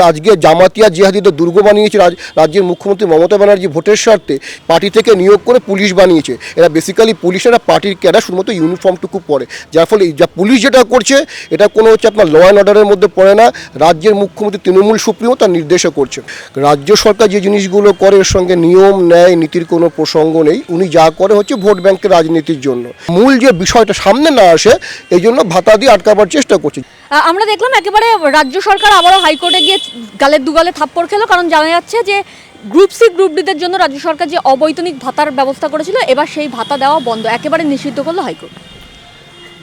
আজকে জামাতিয়া জিহাদিদের দুর্গ বানিয়েছে রাজ- রাজ্যের মুখ্যমন্ত্রী মমতা ব্যানার্জি ভোটের স্বার্থে পার্টি থেকে নিয়োগ করে পুলিশ বানিয়েছে। এরা বেসিক্যালি পুলিশেরা পার্টির ক্যাডার শুধুমাত্র ইউনিফর্মটুকু পরে। যার ফলে যা পুলিশ যেটা করছে, এটা কোনো হচ্ছে আপনার ল অ্যান্ড অর্ডারের মধ্যে পড়ে না। রাজ্যের মুখ্যমন্ত্রী তৃণমূল সুপ্রিমো তার নির্দেশে করছে। রাজ্য সরকার যে জিনিসগুলো করে, এর সঙ্গে নিয়ম, ন্যায়, নীতির কোনো প্রসঙ্গ নেই। উনি যা করে হচ্ছে ভোট ব্যাংকের রাজনীতির জন্য। মূল যে বিষয়টা সামনে না আসে, এই জন্য ভাতা দিয়ে আটকাবার চেষ্টা করছে। আমরা দেখলাম একেবারে রাজ্য সরকার আবারও হাইকোর্টে গিয়ে গালের দুগালে থাপ্পড় খেলো, কারণ জানা যাচ্ছে যে গ্রুপ সি গ্রুপ ডিদের জন্য রাজ্য সরকার যে অবৈতনিক ভাতার ব্যবস্থা করেছিল, এবার সেই ভাতা দেওয়া বন্ধ, একেবারে নিষিদ্ধ করল হাইকোর্ট।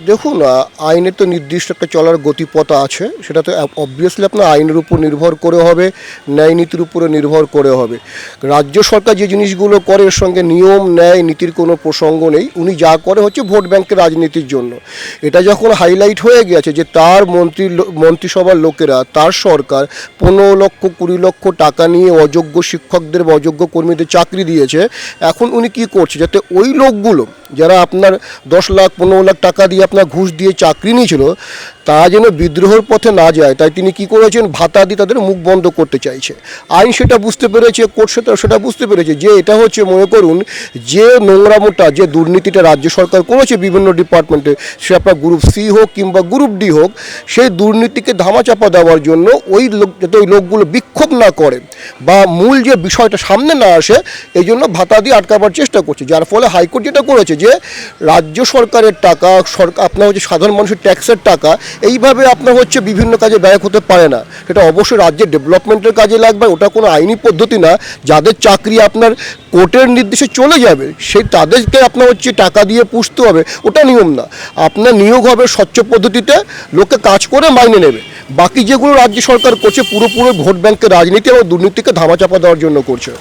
দেখুন আহ, আইনের তো নির্দিষ্ট একটা চলার গতিপথ আছে সেটা তো অবভিয়াসলি আপনার আইনের উপর নির্ভর করে হবে ন্যায় নীতির উপরে নির্ভর করে হবে। রাজ্য সরকার যে জিনিসগুলো করে এর সঙ্গে নিয়ম ন্যায় নীতির কোনো প্রসঙ্গ নেই উনি যা করে হচ্ছে ভোট ব্যাংকের রাজনীতির জন্য। এটা যখন হাইলাইট হয়ে গেছে যে তার মন্ত্রী মন্ত্রিসভার লোকেরা তার সরকার পনেরো লক্ষ কুড়ি লক্ষ টাকা নিয়ে অযোগ্য শিক্ষকদের বা অযোগ্য কর্মীদের চাকরি দিয়েছে এখন উনি কি করছে? যাতে ওই লোকগুলো যারা আপনার দশ লাখ পনেরো লাখ টাকা দিয়ে আপনার ঘুষ দিয়ে চাকরি নিয়েছিল তারা যেন বিদ্রোহের পথে না যায়, তাই তিনি কি করেছেন? ভাতা দিয়ে তাদের মুখ বন্ধ করতে চাইছে। আইন সেটা বুঝতে পেরেছে, কোর্ট সেটা সেটা বুঝতে পেরেছে যে এটা হচ্ছে, মনে করুন, যে নোংরামোটা যে দুর্নীতিটা রাজ্য সরকার করেছে বিভিন্ন ডিপার্টমেন্টে, সে আপনার গ্রুপ সি হোক কিংবা গ্রুপ ডি হোক, সেই দুর্নীতিকে ধামাচাপা দেওয়ার জন্য ওই লোক, যাতে ওই লোকগুলো বিক্ষোভ না করে বা মূল যে বিষয়টা সামনে না আসে, এই জন্য ভাতা দিয়ে আটকাবার চেষ্টা করছে। যার ফলে হাইকোর্ট যেটা করেছে যে, রাজ্য সরকারের টাকা, সরকার আপনার হচ্ছে সাধারণ মানুষের ট্যাক্সের টাকা, এইভাবে আপনার হচ্ছে বিভিন্ন কাজে ব্যয় হতে পারে না। সেটা অবশ্যই রাজ্যের ডেভেলপমেন্টের কাজে লাগবে, ওটা কোনো আইনি পদ্ধতি না। যাদের চাকরি আপনার কোর্টের নির্দেশে চলে যাবে সেই তাদেরকে আপনার হচ্ছে টাকা দিয়ে পুষতে হবে, ওটা নিয়ম না। আপনার নিয়োগ হবে স্বচ্ছ পদ্ধতিতে, লোকে কাজ করে মাইনে নেবে। বাকি যেগুলো রাজ্য সরকার করছে, পুরোপুরি ভোট ব্যাংকের রাজনীতি এবং দুর্নীতিকে ধামাচাপা দেওয়ার জন্য করছে।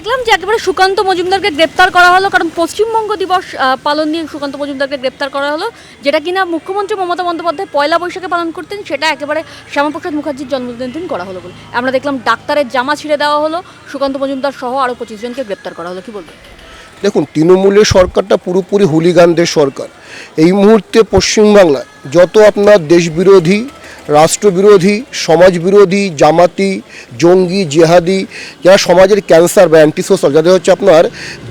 দেখলাম যে একেবারে সুকান্ত মজুমদারকে গ্রেপ্তার করা হলো, কারণ পশ্চিমবঙ্গ দিবস পালন নিয়ে সুকান্ত মজুমদারকে গ্রেপ্তার করা হলো, যেটা কিনা মুখ্যমন্ত্রী মমতা বন্দ্যোপাধ্যায় পয়লা বৈশাখে পালন করতেন, সেটা একেবারে শ্যামাপ্রসাদ মুখার্জির জন্মদিনের দিন করা হলো বলে। আমরা দেখলাম ডাক্তারের জামা ছিঁড়ে দেওয়া হলো, সুকান্ত মজুমদার সহ আরও পঁচিশ জনকে গ্রেপ্তার করা হলো। কি বলব দেখুন, তৃণমূলের সরকারটা পুরোপুরি হুলিগানদের সরকার। এই মুহূর্তে পশ্চিমবাংলায় যত আপনার দেশবিরোধী রাষ্ট্রবিরোধী, সমাজবিরোধী, জামাতি, জঙ্গি, জেহাদি, যারা সমাজের ক্যান্সার বা অ্যান্টিসোশ্যাল, যাদের হচ্ছে আপনার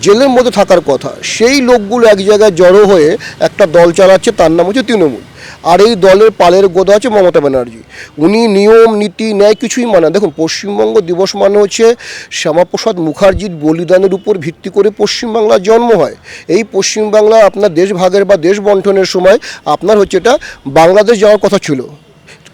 জেলের মধ্যে থাকার কথা, সেই লোকগুলো এক জায়গায় জড়ো হয়ে একটা দল চালাচ্ছে, তার নাম হচ্ছে তৃণমূল। আর এই দলের পালের গোদা আছে মমতা ব্যানার্জি। উনি নিয়ম, নীতি, ন্যায় কিছুই মানে দেখুন, পশ্চিমবঙ্গ দিবস মানে হচ্ছে শ্যামাপ্রসাদ মুখার্জির বলিদানের উপর ভিত্তি করে পশ্চিমবাংলার জন্ম হয়। এই পশ্চিমবাংলা আপনার দেশ ভাগের বা দেশ বন্টনের সময় আপনার হচ্ছে এটা বাংলাদেশ যাওয়ার কথা ছিল।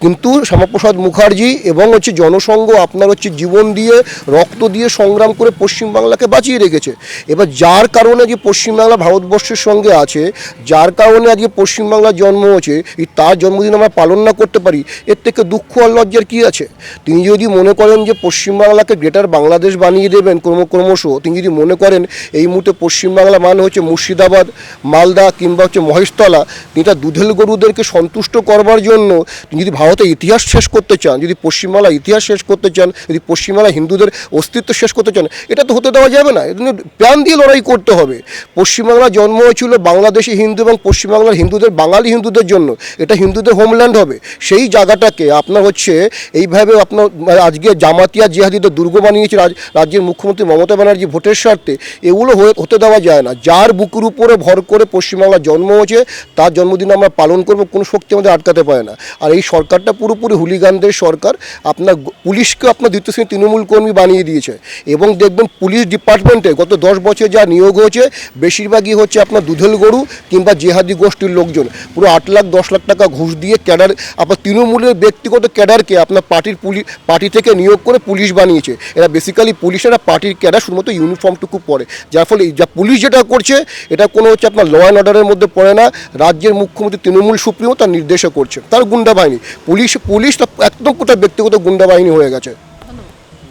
কিন্তু শ্যামাপ্রসাদ মুখার্জি এবং হচ্ছে জনসংঘ আপনার হচ্ছে জীবন দিয়ে, রক্ত দিয়ে সংগ্রাম করে পশ্চিমবাংলাকে বাঁচিয়ে রেখেছে। এবার যার কারণে যে পশ্চিমবাংলা ভারতবর্ষের সঙ্গে আছে, যার কারণে আজকে পশ্চিমবাংলার জন্ম এই তার জন্মদিন আমরা পালন না করতে পারি, এর থেকে দুঃখ আর লজ্জার কী আছে? তিনি যদি মনে করেন যে পশ্চিমবাংলাকে গ্রেটার বাংলাদেশ বানিয়ে দেবেন ক্রম, ক্রমশ, তিনি যদি মনে করেন এই মুহূর্তে পশ্চিমবাংলা মানে হচ্ছে মুর্শিদাবাদ, মালদা কিংবা হচ্ছে মহেশতলা, তিনি তার দুধেল গরুদেরকে সন্তুষ্ট করবার জন্য তিনি যদি ভারতের ইতিহাস শেষ করতে চান, যদি পশ্চিমবাংলার ইতিহাস শেষ করতে চান, যদি পশ্চিমবাংলা হিন্দুদের অস্তিত্ব শেষ করতে চান, এটা তো হতে দেওয়া যাবে না। এজন্য প্রাণ দিয়ে লড়াই করতে হবে। পশ্চিমবাংলা জন্ম হয়েছিল বাংলাদেশি হিন্দু এবং পশ্চিমবাংলার হিন্দুদের, বাঙালি হিন্দুদের জন্য। এটা হিন্দুদের হোমল্যান্ড হবে। সেই জায়গাটাকে আপনার হচ্ছে এইভাবে আপনার মানে আজকে জামাতিয়া জিহাদিদের দুর্গ বানিয়েছে রাজ- রাজ্যের মুখ্যমন্ত্রী মমতা ব্যানার্জি ভোটের স্বার্থে, এগুলো হতে দেওয়া যায় না। যার বুকের উপরে ভর করে পশ্চিমবাংলার জন্ম হয়েছে, তার জন্মদিন আমরা পালন করব, কোনো শক্তি আমাদের আটকাতে পারে না। আর এই সরকারটা পুরোপুরি হুলিগানদের সরকার। আপনার পুলিশকে আপনার দ্বিতীয় শ্রেণি তৃণমূল কর্মী বানিয়ে দিয়েছে। এবং দেখবেন পুলিশ ডিপার্টমেন্টে গত দশ বছর যা নিয়োগ হয়েছে, বেশিরভাগই হচ্ছে আপনার দুধেল গরু কিংবা জেহাদি গোষ্ঠীর লোকজন। পুরো আট লাখ, দশ লাখ টাকা ঘুষ দিয়ে ক্যাডার, আপনার তৃণমূলের ব্যক্তিগত ক্যাডারকে আপনার পার্টির পুলিশ পার্টি থেকে নিয়োগ করে পুলিশ বানিয়েছে। এরা বেসিক্যালি পুলিশেরা পার্টির ক্যাডার শুধুমাত্র ইউনিফর্মটুকু পরে। যার ফলে যা পুলিশ যেটা করছে, এটা কোনো হচ্ছে আপনার ল অ্যান্ড অর্ডারের মধ্যে পড়ে না। রাজ্যের মুখ্যমন্ত্রী তৃণমূল সুপ্রিমো তার নির্দেশে করছে। তার গুন্ডা বাহিনী। পুলিশ পুলিশ তো একদম কোথাও ব্যক্তিগত গুন্ডা বাহিনী হয়ে গেছে।